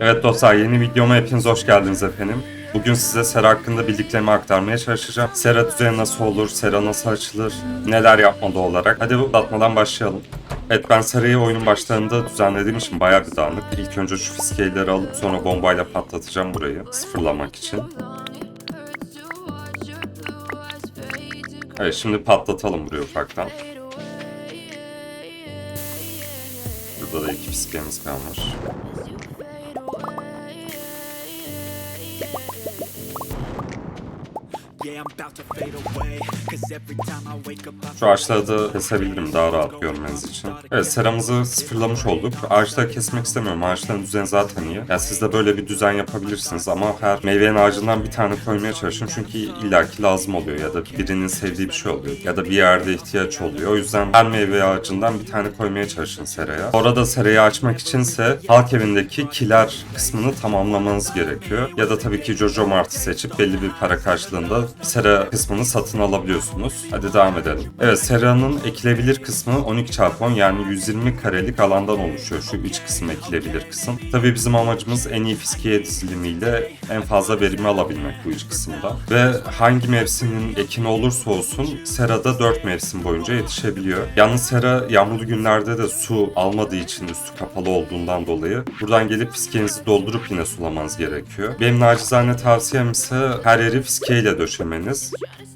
Evet dostlar yeni videoma hepiniz hoş geldiniz efendim. Bugün size Sera hakkında bildiklerimi aktarmaya çalışacağım. Sera düzeni nasıl olur, Sera nasıl açılır, neler yapmalı olarak. Hadi uzatmadan başlayalım. Evet ben Sera'yı oyunun başlarında düzenlediğim için bayağı bir dağınık. İlk önce şu fiskeleri alıp sonra bombayla patlatacağım burayı sıfırlamak için. Evet şimdi patlatalım burayı ufaktan. Burada da iki fiskemiz kalmış. Şu ağaçları da kesebilirim daha rahat görmeniz için. Evet seramızı sıfırlamış olduk. Ağaçları kesmek istemiyorum. Ağaçların düzeni zaten iyi. Yani siz de böyle bir düzen yapabilirsiniz ama her meyvenin ağacından bir tane koymaya çalışın. Çünkü illaki lazım oluyor ya da birinin sevdiği bir şey oluyor. Ya da bir yerde ihtiyaç oluyor. O yüzden her meyve ağacından bir tane koymaya çalışın seraya. Orada serayı açmak içinse halk evindeki kiler kısmını tamamlamanız gerekiyor. Ya da tabii ki Jojo Mart'ı seçip belli bir para karşılığında sera kısmını satın alabiliyorsunuz. Hadi devam edelim. Evet seranın ekilebilir kısmı 12 çarpı 10 yani 120 karelik alandan oluşuyor. Şu iç kısım ekilebilir kısım. Tabii bizim amacımız en iyi fiskiye dizilimiyle en fazla verimi alabilmek bu iç kısımda. Ve hangi mevsimin ekini olursa olsun serada 4 mevsim boyunca yetişebiliyor. Yalnız sera yağmurlu günlerde de su almadığı için üstü kapalı olduğundan dolayı buradan gelip fiskenizi doldurup yine sulamanız gerekiyor. Benim nacizane tavsiyem ise her yeri fiskeyle döşemeniz.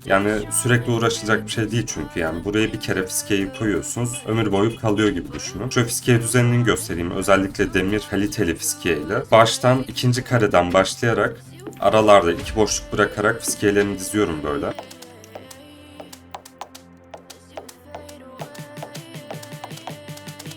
Yani sürekli uğraşılacak bir şey değil çünkü yani buraya bir kere fiskeyi koyuyorsunuz ömür boyu kalıyor gibi düşünün. Şu fiskeye düzenini göstereyim özellikle demir kaliteli fiskeyle. Baştan ikinci kareden başlayarak aralarda iki boşluk bırakarak fiskelerimi diziyorum böyle.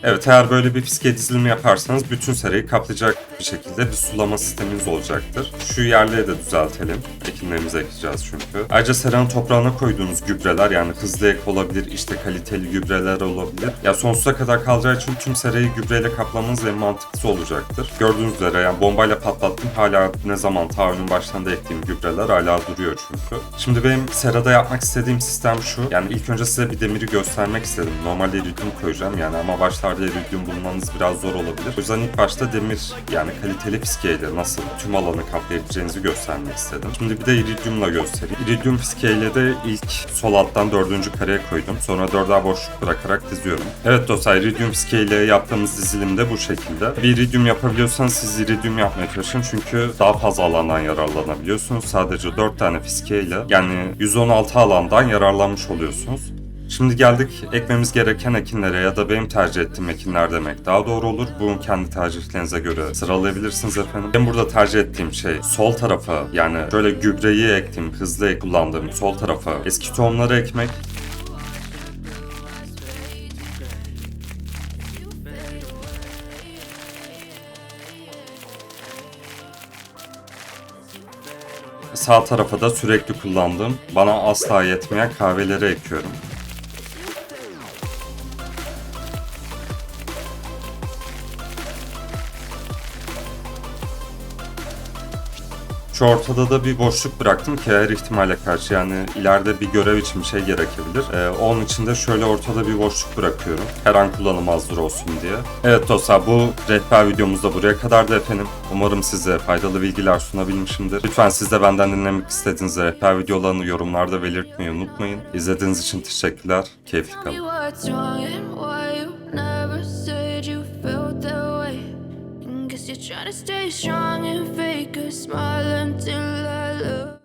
Evet eğer böyle bir fiske dizilimi yaparsanız bütün serayı kaplayacak bir şekilde bir sulama sisteminiz olacaktır. Şu yerleri de düzeltelim. Ekinlerimizi ekeceğiz çünkü. Ayrıca seranın toprağına koyduğunuz gübreler yani hızlı ek olabilir, işte kaliteli gübreler olabilir. Ya sonsuza kadar kalacağı için tüm serayı gübreyle kaplamanız en mantıklısı olacaktır. Gördüğünüz üzere yani bombayla patlattım hala ne zaman ta oyunun başlarında ektiğim gübreler hala duruyor çünkü. Şimdi benim serada yapmak istediğim sistem şu. Yani ilk önce size bir demiri göstermek istedim. Normalde iridium koyacağım yani ama başlarda iridium bulmanız biraz zor olabilir. O yüzden ilk başta demir yani kaliteli fiskeyle nasıl tüm alanı kaplayabileceğinizi göstermek istedim. Şimdi bir de iridiumla göstereyim. İridium fiskeyle de ilk sol alttan dördüncü kareye koydum. Sonra dörder boşluk bırakarak diziyorum. Evet dostlar iridium fiskeyle yaptığımız dizilim de bu şekilde. Bir iridium yapabiliyorsanız siz iridium yapmaya çalışın çünkü daha fazla alandan yararlanabiliyorsunuz. Sadece 4 tane fiskeyle yani 116 alandan yararlanmış oluyorsunuz. Şimdi geldik ekmemiz gereken ekinlere ya da benim tercih ettiğim ekinler demek daha doğru olur. Bunu kendi tercihlerinize göre sıralayabilirsiniz efendim. Benim burada tercih ettiğim şey sol tarafa yani şöyle gübreyi ektiğim, hızlı kullandığım sol tarafa eski tohumları ekmek. Sağ tarafa da sürekli kullandığım, bana asla yetmeyen kahveleri ekiyorum. Şu ortada da bir boşluk bıraktım ki her ihtimale karşı yani ileride bir görev için bir şey gerekebilir. Ee, onun için de şöyle ortada bir boşluk bırakıyorum. Her an kullanım hazır olsun diye. Evet dostlar bu rehber videomuz da buraya kadardı efendim. Umarım size faydalı bilgiler sunabilmişimdir. Lütfen siz de benden dinlemek istediğiniz rehber videolarını yorumlarda belirtmeyi unutmayın. İzlediğiniz için teşekkürler. Keyifli kalın. You're trying to stay strong and fake a smile until I look